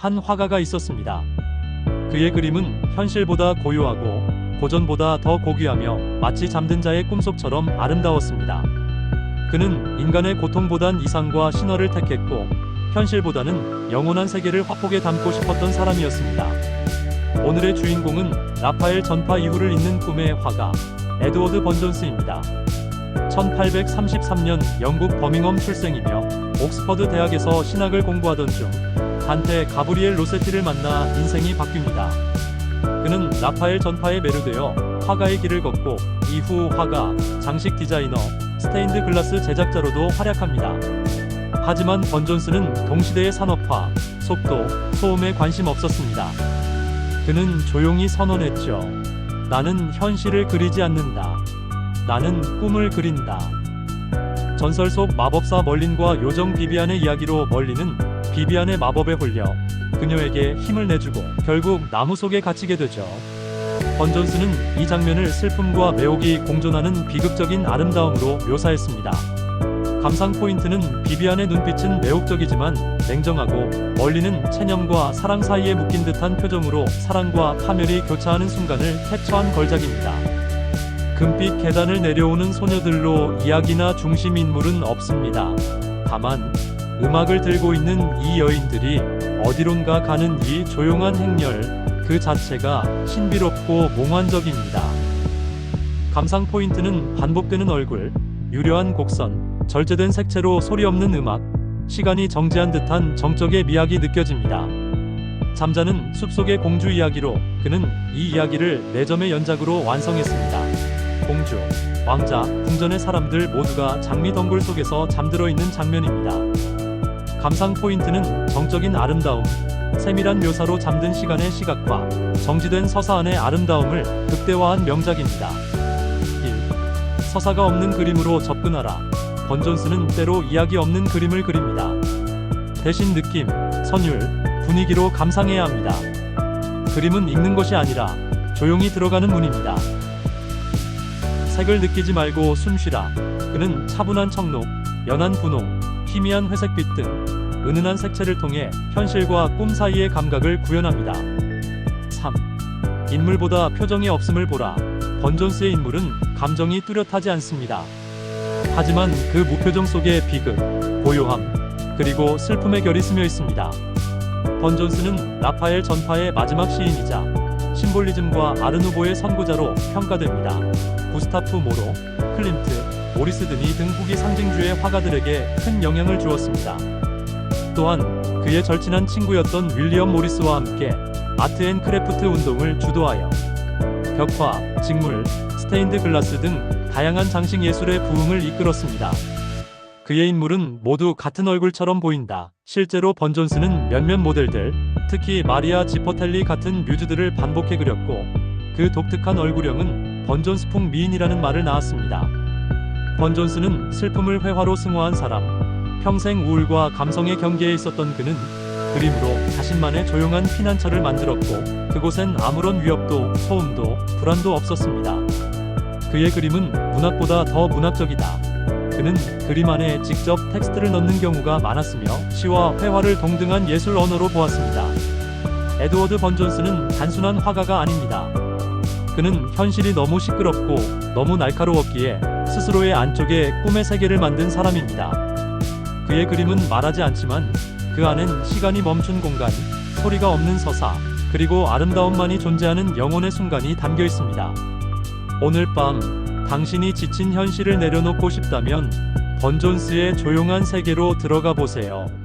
한 화가가 있었습니다. 그의 그림은 현실보다 고요하고 고전보다 더 고귀하며 마치 잠든 자의 꿈속처럼 아름다웠습니다. 그는 인간의 고통보단 이상과 신화를 택했고 현실보다는 영원한 세계를 화폭에 담고 싶었던 사람이었습니다. 오늘의 주인공은 라파엘 전파 이후를 잇는 꿈의 화가 에드워드 번존스입니다. 1833년 영국 버밍엄 출생이며 옥스퍼드 대학에서 신학을 공부하던 중 단테 가브리엘 로세티를 만나 인생이 바뀝니다. 그는 라파엘 전파에 매료되어 화가의 길을 걷고 이후 화가, 장식 디자이너, 스테인드 글라스 제작자로도 활약합니다. 하지만 번존스는 동시대의 산업화, 속도, 소음에 관심 없었습니다. 그는 조용히 선언했죠. 나는 현실을 그리지 않는다. 나는 꿈을 그린다. 전설 속 마법사 멀린과 요정 비비안의 이야기로 멀린은 비비안의 마법에 홀려 그녀에게 힘을 내주고 결국 나무 속에 갇히게 되죠. 번존스는 이 장면을 슬픔과 매혹이 공존하는 비극적인 아름다움으로 묘사했습니다. 감상 포인트는 비비안의 눈빛은 매혹적이지만 냉정하고 멀리는 체념과 사랑 사이에 묶인 듯한 표정으로 사랑과 파멸이 교차하는 순간을 캡처한 걸작입니다. 금빛 계단을 내려오는 소녀들로 이야기나 중심 인물은 없습니다. 다만 음악을 들고 있는 이 여인들이 어디론가 가는 이 조용한 행렬 그 자체가 신비롭고 몽환적입니다. 감상 포인트는 반복되는 얼굴, 유려한 곡선, 절제된 색채로 소리 없는 음악, 시간이 정지한 듯한 정적의 미학이 느껴집니다. 잠자는 숲속의 공주 이야기로 그는 이 이야기를 4점의 연작으로 완성했습니다. 공주, 왕자, 궁전의 사람들 모두가 장미 덩굴 속에서 잠들어 있는 장면입니다. 감상 포인트는 정적인 아름다움, 세밀한 묘사로 잠든 시간의 시각화, 정지된 서사 안의 아름다움을 극대화한 명작입니다. 1. 서사가 없는 그림으로 접근하라. 번존스는 때로 이야기 없는 그림을 그립니다. 대신 느낌, 선율, 분위기로 감상해야 합니다. 그림은 읽는 것이 아니라 조용히 들어가는 문입니다. 색을 느끼지 말고 숨 쉬라. 그는 차분한 청록, 연한 분홍, 희미한 회색빛 등 은은한 색채를 통해 현실과 꿈 사이의 감각을 구현합니다. 3. 인물보다 표정이 없음을 보라. 번존스의 인물은 감정이 뚜렷하지 않습니다. 하지만 그 무표정 속에 비극, 고요함, 그리고 슬픔의 결이 스며 있습니다. 번존스는 라파엘 전파의 마지막 시인이자 심볼리즘과 아르누보의 선구자로 평가됩니다. 구스타프 모로, 클림트, 모리스 드니 등 후기 상징주의 화가들에게 큰 영향을 주었습니다. 또한 그의 절친한 친구였던 윌리엄 모리스와 함께 아트 앤 크래프트 운동을 주도하여 벽화, 직물, 스테인드 글라스 등 다양한 장식 예술의 부흥을 이끌었습니다. 그의 인물은 모두 같은 얼굴처럼 보인다. 실제로 번존스는 몇몇 모델들, 특히 마리아 지퍼텔리 같은 뮤즈들을 반복해 그렸고 그 독특한 얼굴형은 번존스풍 미인이라는 말을 낳았습니다. 번존스는 슬픔을 회화로 승화한 사람, 평생 우울과 감성의 경계에 있었던 그는 그림으로 자신만의 조용한 피난처를 만들었고 그곳엔 아무런 위협도 소음도 불안도 없었습니다. 그의 그림은 문학보다 더 문학적이다. 그는 그림 안에 직접 텍스트를 넣는 경우가 많았으며 시와 회화를 동등한 예술 언어로 보았습니다. 에드워드 번존스는 단순한 화가가 아닙니다. 그는 현실이 너무 시끄럽고 너무 날카로웠기에 스스로의 안쪽에 꿈의 세계를 만든 사람입니다. 그의 그림은 말하지 않지만 그 안엔 시간이 멈춘 공간, 소리가 없는 서사, 그리고 아름다움만이 존재하는 영혼의 순간이 담겨 있습니다. 오늘 밤 당신이 지친 현실을 내려놓고 싶다면 번 존스의 조용한 세계로 들어가 보세요.